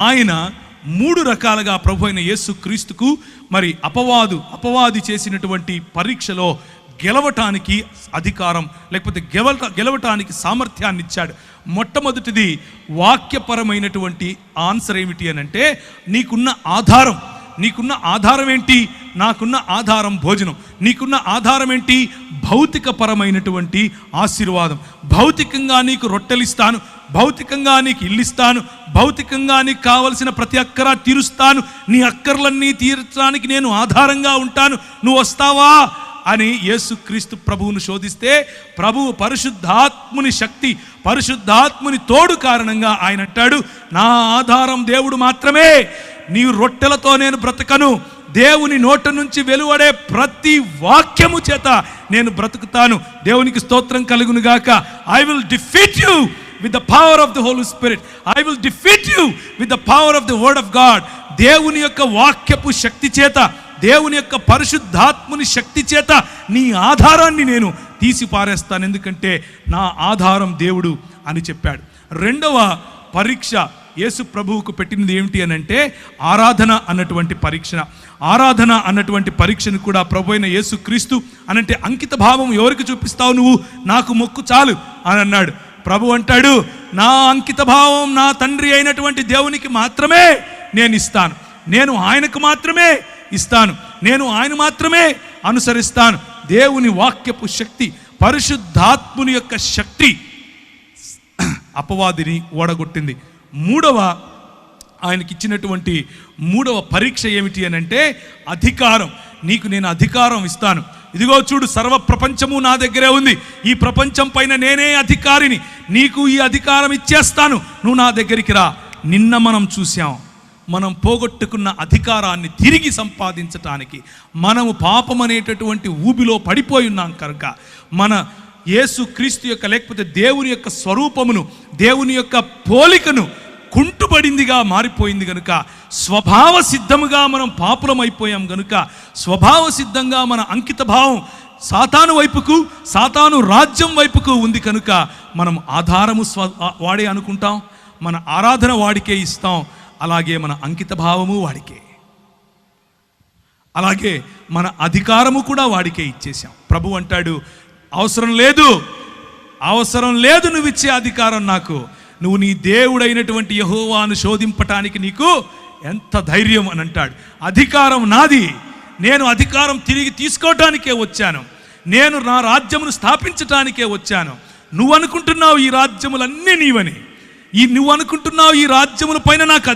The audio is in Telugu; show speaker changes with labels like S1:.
S1: ఆయన మూడు రకాలుగా ప్రభు అయిన యేసు క్రీస్తుకు మరి అపవాదు అపవాది చేసినటువంటి పరీక్షలో గెలవటానికి అధికారం లేకపోతే గెలవట గెలవటానికి సామర్థ్యాన్ని ఇచ్చాడు. మొట్టమొదటిది వాక్యపరమైనటువంటి ఆన్సర్ ఏమిటి అని అంటే నీకున్న ఆధారం నీకున్న ఆధారం ఏంటి నాకున్న ఆధారం భోజనం. నీకున్న ఆధారం ఏంటి భౌతికపరమైనటువంటి ఆశీర్వాదం. భౌతికంగా నీకు రొట్టెలిస్తాను భౌతికంగా నీకు ఇల్లిస్తాను భౌతికంగా నీకు కావలసిన ప్రతి అక్కర తీరుస్తాను నీ అక్కర్లన్నీ తీర్చడానికి నేను ఆధారంగా ఉంటాను నువ్వు వస్తావా? అని యేసుక్రీస్తు ప్రభువును శోధిస్తే ప్రభువు పరిశుద్ధాత్ముని శక్తి పరిశుద్ధాత్ముని తోడు కారణంగా ఆయన అంటాడు నా ఆధారం దేవుడు మాత్రమే నీ రొట్టెలతో నేను బ్రతకను దేవుని నోట నుంచి వెలువడే ప్రతి వాక్యము చేత నేను బ్రతుకుతాను. దేవునికి స్తోత్రం కలుగును గాక. I will defeat you with the power of the Holy Spirit I will defeat you with the power of the word of God దేవుని యొక్క వాక్యపు శక్తి చేత దేవుని యొక్క పరిశుద్ధాత్ముని శక్తి చేత నీ ఆధారాన్ని నేను తీసి పారేస్తాను ఎందుకంటే నా ఆధారం దేవుడు అని చెప్పాడు. రెండవ పరీక్ష యేసు ప్రభువుకు పెట్టినది ఏమిటి అని అంటే ఆరాధన అన్నటువంటి పరీక్ష. ఆరాధన అన్నటువంటి పరీక్షను కూడా ప్రభు అయిన యేసు క్రీస్తు అనంటే అంకిత భావం ఎవరికి చూపిస్తావు నువ్వు? నాకు మొక్కు చాలు అని అన్నాడు. ప్రభు అంటాడు నా అంకిత భావం నా తండ్రి అయినటువంటి దేవునికి మాత్రమే నేను ఇస్తాను. నేను ఆయనకు మాత్రమే ఇస్తాను. నేను ఆయన మాత్రమే అనుసరిస్తాను. దేవుని వాక్యపు శక్తి పరిశుద్ధాత్ముని యొక్క శక్తి అపవాదిని ఓడగొట్టింది. మూడవ ఆయనకి ఇచ్చినటువంటి మూడవ పరీక్ష ఏమిటి అని అంటే అధికారం. నీకు నేను అధికారం ఇస్తాను. ఇదిగో చూడు సర్వ ప్రపంచము నా దగ్గరే ఉంది. ఈ ప్రపంచం పైన నేనే అధికారిని. నీకు ఈ అధికారం ఇచ్చేస్తాను. నువ్వు నా దగ్గరికి రా. నిన్న మనం చూసాం మనం పోగొట్టుకున్న అధికారాన్ని తిరిగి సంపాదించటానికి మనము పాపం అనేటటువంటి ఊబిలో పడిపోయి ఉన్నాం కనుక మన యేసు క్రీస్తు యొక్క లేకపోతే దేవుని యొక్క స్వరూపమును దేవుని యొక్క పోలికను కట్టుబడిందిగా మారిపోయింది కనుక స్వభావ సిద్ధముగా మనం పాపులం అయిపోయాం గనుక స్వభావ సిద్ధంగా మన అంకిత భావం సాతాను వైపుకు సాతాను రాజ్యం వైపుకు ఉంది కనుక మనం ఆధారము స్వ వాడే అనుకుంటాం మన ఆరాధన వాడికే ఇస్తాం అలాగే మన అంకిత భావము వాడికే. అలాగే మన అధికారము కూడా వాడికే ఇచ్చేసాం ప్రభు అంటాడు అవసరం లేదు అవసరం లేదు నువ్వు ఇచ్చే అధికారం నాకు నువ్వు నీ దేవుడైనటువంటి యహోవాను శోధింపటానికి నీకు ఎంత ధైర్యం అని అంటాడు. అధికారం నాది. నేను అధికారం తిరిగి తీసుకోవటానికే వచ్చాను. నేను నా రాజ్యమును స్థాపించటానికే వచ్చాను. నువ్వు అనుకుంటున్నావు ఈ రాజ్యములన్నీ నీవని. ఈ నువ్వు అనుకుంటున్నావు ఈ రాజ్యముల పైన నాకు